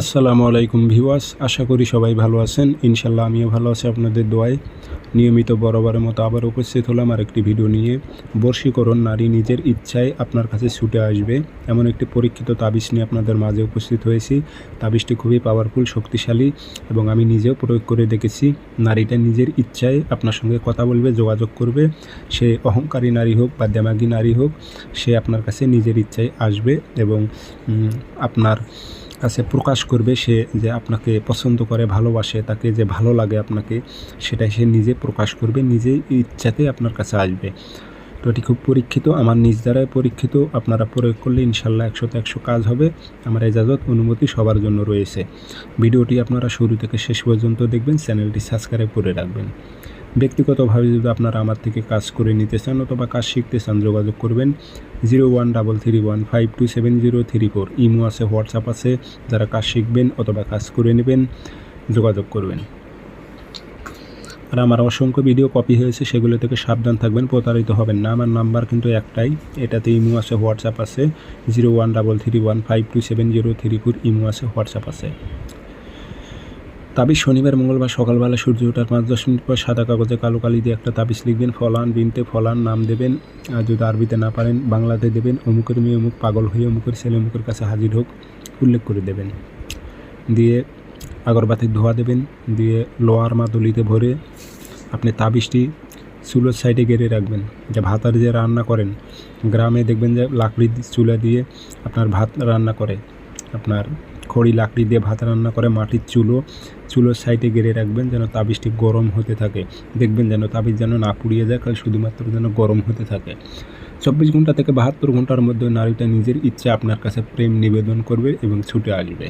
আসসালামু আলাইকুম ভিওয়াস আশা করি সবাই ভালো আছেন। ইনশাল্লাহ আমিও ভালো আছি আপনাদের দোয়ায়। নিয়মিত বরাবরের মতো আবার উপস্থিত হলাম আর একটি ভিডিও নিয়ে। বর্ষীকরণ নারী নিজের ইচ্ছায় আপনার কাছে ছুটে আসবে। এমন একটি পরীক্ষিত তাবিজ নিয়ে আপনাদের মাঝে উপস্থিত হয়েছি। তাবিজটি খুবই পাওয়ারফুল শক্তিশালী এবং আমি নিজেও প্রয়োগ করে দেখেছি। নারীটা নিজের ইচ্ছায় আপনার সঙ্গে কথা বলবে, যোগাযোগ করবে। সে অহংকারী নারী হোক বা দেমাগী নারী হোক, সে আপনার কাছে নিজের ইচ্ছায় আসবে এবং আপনার কাছে প্রকাশ করবে সে যে আপনাকে পছন্দ করে, ভালোবাসে, তাকে যে ভালো লাগে আপনাকে, সেটাই সে নিজে প্রকাশ করবে নিজে ইচ্ছাতে আপনার কাছে আসবে। তো এটি খুব পরীক্ষিত, আমার নিজ দ্বারাই পরীক্ষিত, আপনারা প্রয়োগ করলে ইনশাল্লাহ একশোতে একশো কাজ হবে, আমার এজাজত, অনুমতি সবার জন্য রয়েছে। ভিডিওটি আপনারা শুরু থেকে শেষ পর্যন্ত দেখবেন, চ্যানেলটি সাবস্ক্রাইব করে রাখবেন। ব্যক্তিগতভাবে যদি আপনারা আমার থেকে কাজ করে নিতে চান অথবা কাজ শিখতে চান, যোগাযোগ করবেন zero one double three one five two seven zero three four. Imo আছে, হোয়াটসঅ্যাপ আছে, যারা কাজ শিখবেন অথবা কাজ করে নেবেন, যোগাযোগ করবেন। আর আমার অসংখ্য ভিডিও কপি হয়েছে, সেগুলো থেকে সাবধান থাকবেন, প্রতারিত হবেন না। আমার নাম্বার কিন্তু একটাই, এটাতে ইমো আছে, হোয়াটসঅ্যাপ আছে, zero one double three one five two seven zero three four, imo আছে, হোয়াটসঅ্যাপ আছে। তাবিজ শনিবার, মঙ্গলবার সকালবেলা সূর্য ওঠার পাঁচ দশ মিনিট পর সাদা কাগজে কালো কালি দিয়ে একটা তাবিজ লিখবেন। ফলান বিনতে ফলান নাম দেবেন। আর যদি আরবিতে না পারেন, বাংলাতে দেবেন। অমুকের মেয়ে, অমুক পাগল হয়ে অমুকের ছেলে, অমুকের কাছে হাজির হোক, উল্লেখ করে দেবেন। দিয়ে আগরবাতির ধোয়া দেবেন। দিয়ে লোহার মাদুলিতে ভরে আপনি তাবিজটি চুলোর সাইডে গেড়ে রাখবেন। যে ভাতার যে রান্না করেন, গ্রামে দেখবেন যে লাকড়ি চুলা দিয়ে আপনার ভাত রান্না করে। আপনার খড়ি, লাকড়ি দিয়ে ভাত রান্না করে মাটির চুলো, চুলোর সাইডে গেড়ে রাখবেন যেন তাবিজটি গরম হতে থাকে। দেখবেন যেন তাবিজ যেন না পুড়িয়ে যায়, কারণ শুধুমাত্র যেন গরম হতে থাকে। চব্বিশ ঘণ্টা থেকে বাহাত্তর ঘণ্টার মধ্যে নারীটা নিজের ইচ্ছে আপনার কাছে প্রেম নিবেদন করবে এবং ছুটে আসবে।